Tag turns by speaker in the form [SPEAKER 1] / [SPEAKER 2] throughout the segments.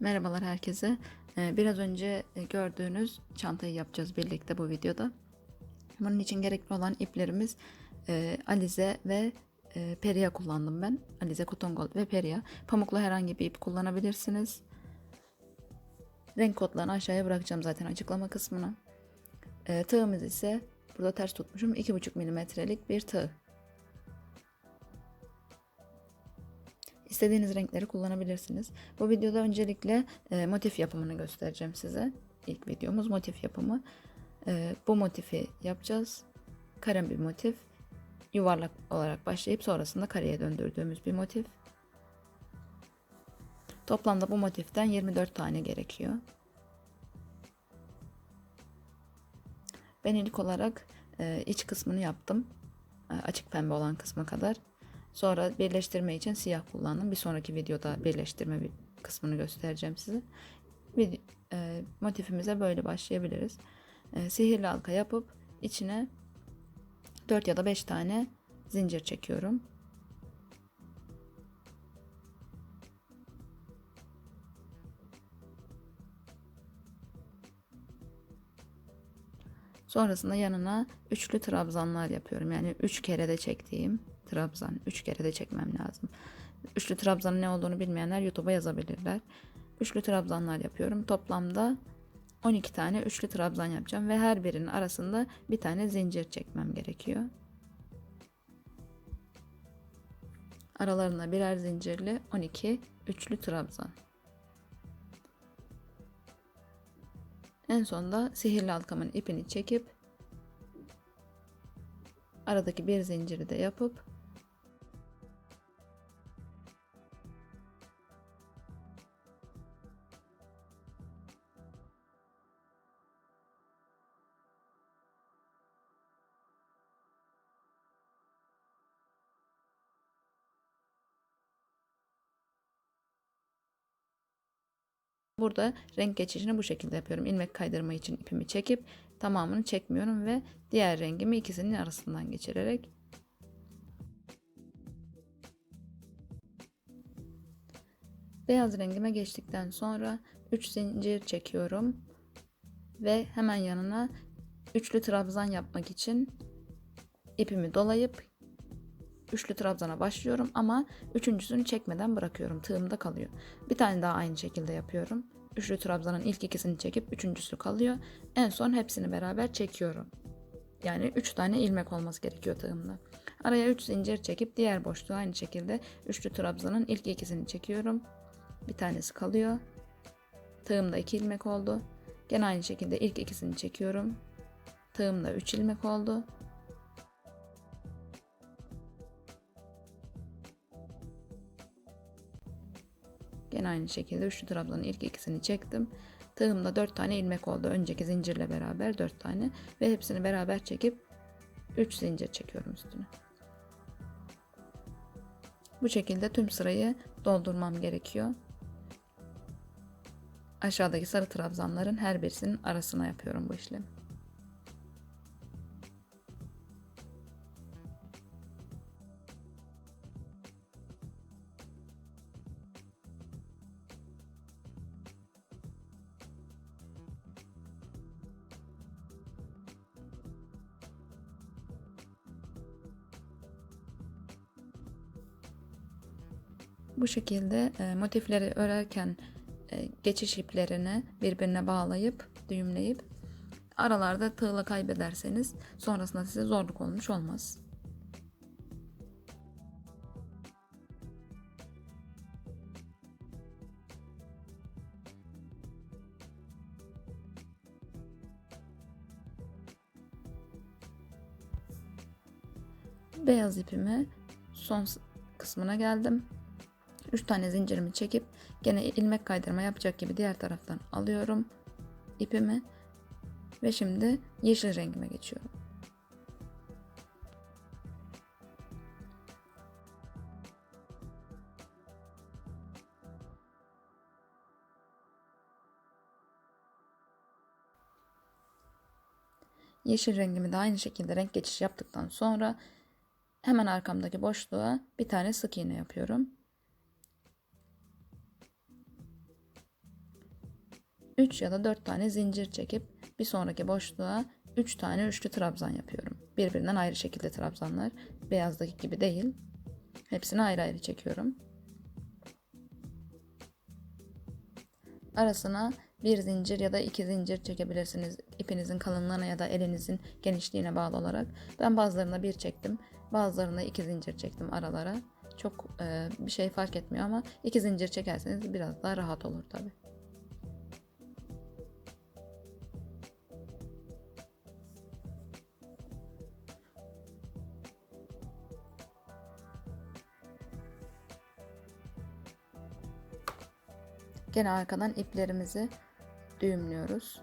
[SPEAKER 1] Merhabalar herkese. Ee, Biraz önce e, gördüğünüz çantayı yapacağız birlikte bu videoda. Bunun için gerekli olan iplerimiz e, alize ve e, peria kullandım ben. Alize, gold ve peria. Pamuklu herhangi bir ip kullanabilirsiniz. Renk kodlarını aşağıya bırakacağım zaten açıklama kısmına. Tığımız ise burada ters tutmuşum 2,5 milimetrelik bir tığ. İstediğiniz renkleri kullanabilirsiniz. Bu videoda öncelikle e, motif yapımını göstereceğim size. İlk videomuz motif yapımı. E, bu motifi yapacağız. Kare bir motif. Yuvarlak olarak başlayıp sonrasında kareye döndürdüğümüz bir motif. Toplamda bu motiften 24 tane gerekiyor. Ben ilk olarak e, iç kısmını yaptım. E, açık pembe olan kısmı kadar. Sonra birleştirme için siyah kullandım. Bir sonraki videoda birleştirme bir kısmını göstereceğim size. Bir, e, motifimize böyle başlayabiliriz. E, sihirli halka yapıp içine 4 ya da 5 tane zincir çekiyorum. Sonrasında yanına üçlü trabzanlar yapıyorum. Yani 3 kere de çektiğim trabzan. 3 kere de çekmem lazım. Üçlü trabzanın ne olduğunu bilmeyenler YouTube'a yazabilirler. Üçlü trabzanlar yapıyorum. Toplamda 12 tane üçlü trabzan yapacağım ve her birinin arasında bir tane zincir çekmem gerekiyor. Aralarına birer zincirli 12 üçlü trabzan. En sonda sihirli halkamın ipini çekip aradaki bir zinciri de yapıp Burada renk geçişini bu şekilde yapıyorum. İlmek kaydırma için ipimi çekip tamamını çekmiyorum ve diğer rengimi ikisinin arasından geçirerek beyaz rengime geçtikten sonra 3 zincir çekiyorum ve hemen yanına üçlü trabzan yapmak için ipimi dolayıp üçlü trabzana başlıyorum ama üçüncüsünü çekmeden bırakıyorum. Tığımda kalıyor. Bir tane daha aynı şekilde yapıyorum. Üçlü trabzanın ilk ikisini çekip üçüncüsü kalıyor. En son hepsini beraber çekiyorum. Yani üç tane ilmek olması gerekiyor tığımda. Araya üç zincir çekip diğer boşluğu aynı şekilde üçlü trabzanın ilk ikisini çekiyorum. Bir tanesi kalıyor. Tığımda iki ilmek oldu. Gene aynı şekilde ilk ikisini çekiyorum. Tığımda üç ilmek oldu. Gene aynı şekilde üçlü trabzanın ilk ikisini çektim. Tığımda 4 tane ilmek oldu. Önceki zincirle beraber 4 tane ve hepsini beraber çekip 3 zincir çekiyorum üstüne. Bu şekilde tüm sırayı doldurmam gerekiyor. Aşağıdaki sarı trabzanların her birisinin arasına yapıyorum bu işlemi. Bu şekilde e, motifleri örerken e, geçiş iplerini birbirine bağlayıp düğümleyip aralarda tığla kaybederseniz sonrasında size zorluk olmuş olmaz. Beyaz ipimi son kısmına geldim. 3 tane zincirimi çekip gene ilmek kaydırma yapacak gibi diğer taraftan alıyorum ipimi ve şimdi yeşil rengime geçiyorum. Yeşil rengimi de aynı şekilde renk geçiş yaptıktan sonra hemen arkamdaki boşluğa bir tane sık iğne yapıyorum. 3 ya da 4 tane zincir çekip bir sonraki boşluğa 3 tane üçlü trabzan yapıyorum. Birbirinden ayrı şekilde trabzanlar. Beyazdaki gibi değil. Hepsini ayrı ayrı çekiyorum. Arasına bir zincir ya da iki zincir çekebilirsiniz. İpinizin kalınlığına ya da elinizin genişliğine bağlı olarak. Ben bazılarına bir çektim. Bazılarına iki zincir çektim aralara. Çok e, bir şey fark etmiyor ama iki zincir çekerseniz biraz daha rahat olur tabi. Gene arkadan iplerimizi düğümlüyoruz.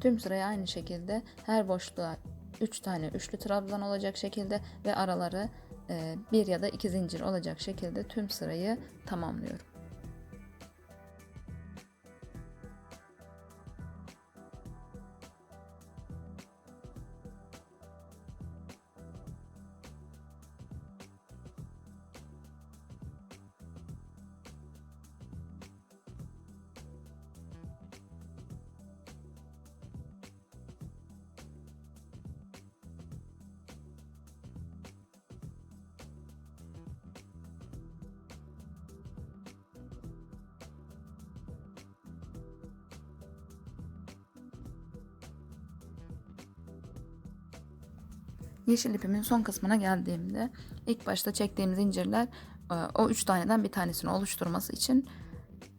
[SPEAKER 1] Tüm sırayı aynı şekilde her boşluğa 3 tane üçlü trabzan olacak şekilde ve araları e, bir ya da iki zincir olacak şekilde tüm sırayı tamamlıyorum. Yeşil ipimin son kısmına geldiğimde ilk başta çektiğim zincirler e, o üç taneden bir tanesini oluşturması için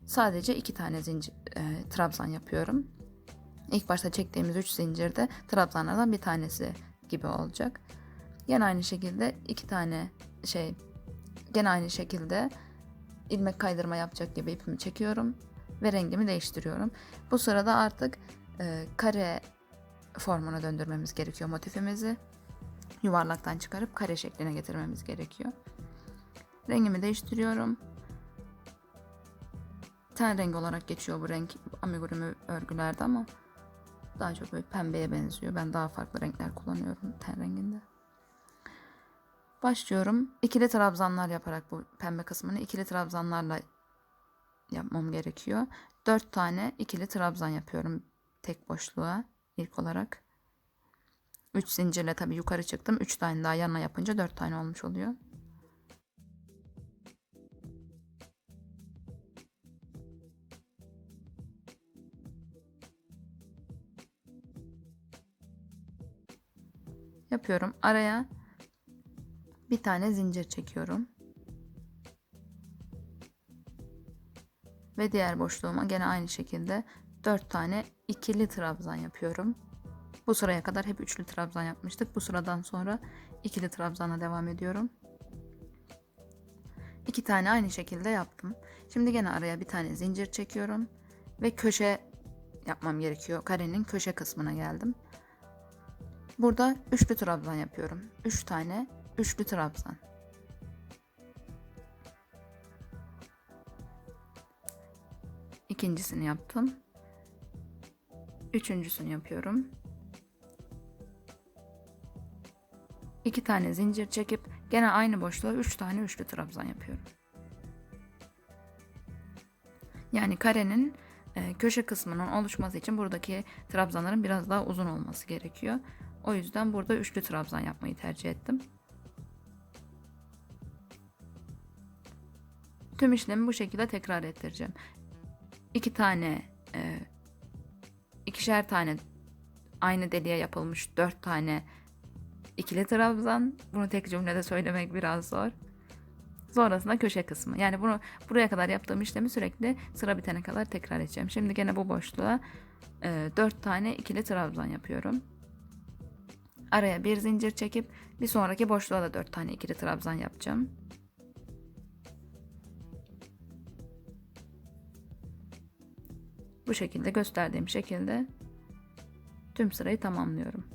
[SPEAKER 1] sadece iki tane zincir e, trabzan yapıyorum. İlk başta çektiğimiz üç zincirde trabzanlardan bir tanesi gibi olacak. Yine aynı şekilde iki tane şey gene aynı şekilde ilmek kaydırma yapacak gibi ipimi çekiyorum ve rengimi değiştiriyorum. Bu sırada artık e, kare formuna döndürmemiz gerekiyor motifimizi yuvarlaktan çıkarıp kare şekline getirmemiz gerekiyor. Rengimi değiştiriyorum. Ten rengi olarak geçiyor bu renk amigurumi örgülerde ama daha çok böyle pembeye benziyor. Ben daha farklı renkler kullanıyorum ten renginde. Başlıyorum. İkili trabzanlar yaparak bu pembe kısmını ikili trabzanlarla yapmam gerekiyor. 4 tane ikili trabzan yapıyorum tek boşluğa ilk olarak. 3 zincirle tabii yukarı çıktım. 3 tane daha yanına yapınca 4 tane olmuş oluyor. Yapıyorum. Araya bir tane zincir çekiyorum. Ve diğer boşluğuma gene aynı şekilde 4 tane ikili trabzan yapıyorum. Bu sıraya kadar hep üçlü trabzan yapmıştık. Bu sıradan sonra ikili trabzana devam ediyorum. İki tane aynı şekilde yaptım. Şimdi gene araya bir tane zincir çekiyorum. Ve köşe yapmam gerekiyor. Karenin köşe kısmına geldim. Burada üçlü trabzan yapıyorum. Üç tane üçlü trabzan. İkincisini yaptım. Üçüncüsünü yapıyorum. İki tane zincir çekip gene aynı boşluğa üç tane üçlü trabzan yapıyorum. Yani karenin e, köşe kısmının oluşması için buradaki trabzanların biraz daha uzun olması gerekiyor. O yüzden burada üçlü trabzan yapmayı tercih ettim. Tüm işlemi bu şekilde tekrar ettireceğim. İki tane, e, ikişer tane aynı deliğe yapılmış dört tane ikili trabzan. Bunu tek cümlede söylemek biraz zor. Sonrasında köşe kısmı. Yani bunu buraya kadar yaptığım işlemi sürekli sıra bitene kadar tekrar edeceğim. Şimdi gene bu boşluğa e, 4 tane ikili trabzan yapıyorum. Araya bir zincir çekip bir sonraki boşluğa da 4 tane ikili trabzan yapacağım. Bu şekilde gösterdiğim şekilde tüm sırayı tamamlıyorum.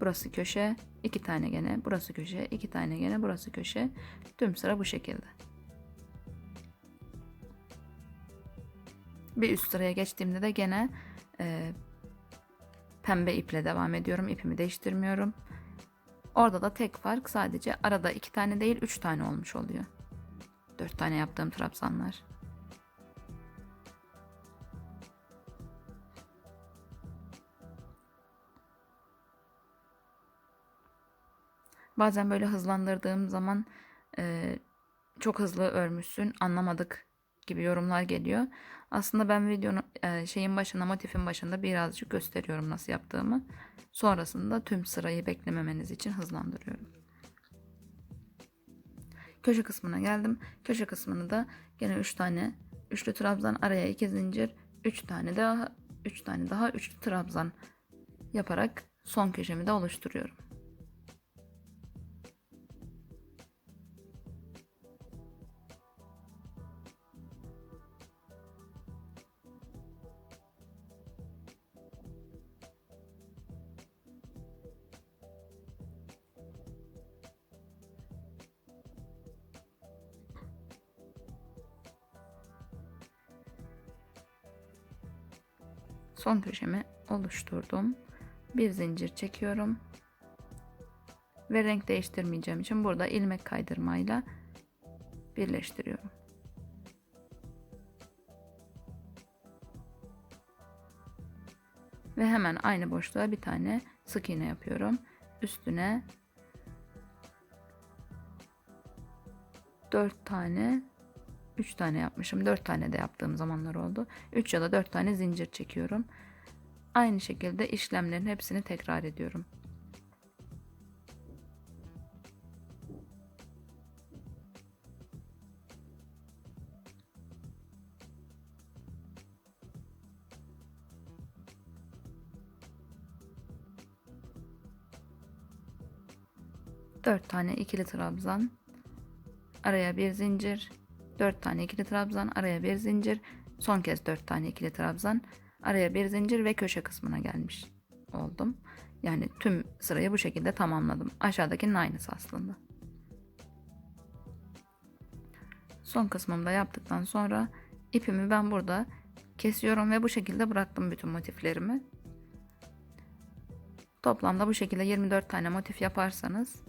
[SPEAKER 1] Burası köşe, iki tane gene, burası köşe, iki tane gene, burası köşe. Tüm sıra bu şekilde. Bir üst sıraya geçtiğimde de gene e, pembe iple devam ediyorum. İpimi değiştirmiyorum. Orada da tek fark sadece arada iki tane değil üç tane olmuş oluyor. 4 tane yaptığım trabzanlar. Bazen böyle hızlandırdığım zaman e, çok hızlı örmüşsün anlamadık gibi yorumlar geliyor. Aslında ben videonun e, şeyin başında motifin başında birazcık gösteriyorum nasıl yaptığımı. Sonrasında tüm sırayı beklememeniz için hızlandırıyorum. Köşe kısmına geldim. Köşe kısmını da gene 3 tane üçlü trabzan araya 2 zincir 3 tane daha 3 tane daha üçlü trabzan yaparak son köşemi de oluşturuyorum. Son köşemi oluşturdum. Bir zincir çekiyorum. Ve renk değiştirmeyeceğim için burada ilmek kaydırmayla birleştiriyorum. Ve hemen aynı boşluğa bir tane sık iğne yapıyorum. Üstüne 4 tane 3 tane yapmışım. 4 tane de yaptığım zamanlar oldu. 3 ya da 4 tane zincir çekiyorum. Aynı şekilde işlemlerin hepsini tekrar ediyorum. Dört tane ikili trabzan araya bir zincir 4 tane ikili trabzan, araya bir zincir, son kez 4 tane ikili trabzan, araya bir zincir ve köşe kısmına gelmiş oldum. Yani tüm sırayı bu şekilde tamamladım. Aşağıdakinin aynısı aslında. Son kısmımda yaptıktan sonra ipimi ben burada kesiyorum ve bu şekilde bıraktım bütün motiflerimi. Toplamda bu şekilde 24 tane motif yaparsanız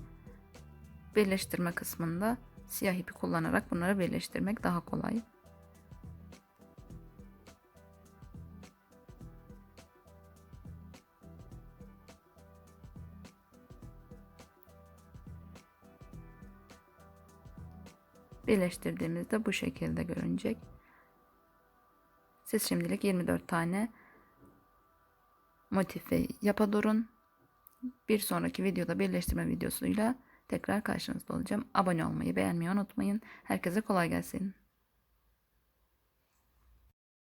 [SPEAKER 1] birleştirme kısmında siyah ipi kullanarak bunları birleştirmek daha kolay. Birleştirdiğimizde bu şekilde görünecek. Siz şimdilik 24 tane motifi yapa durun. Bir sonraki videoda birleştirme videosuyla tekrar karşınızda olacağım. Abone olmayı, beğenmeyi unutmayın. Herkese kolay gelsin.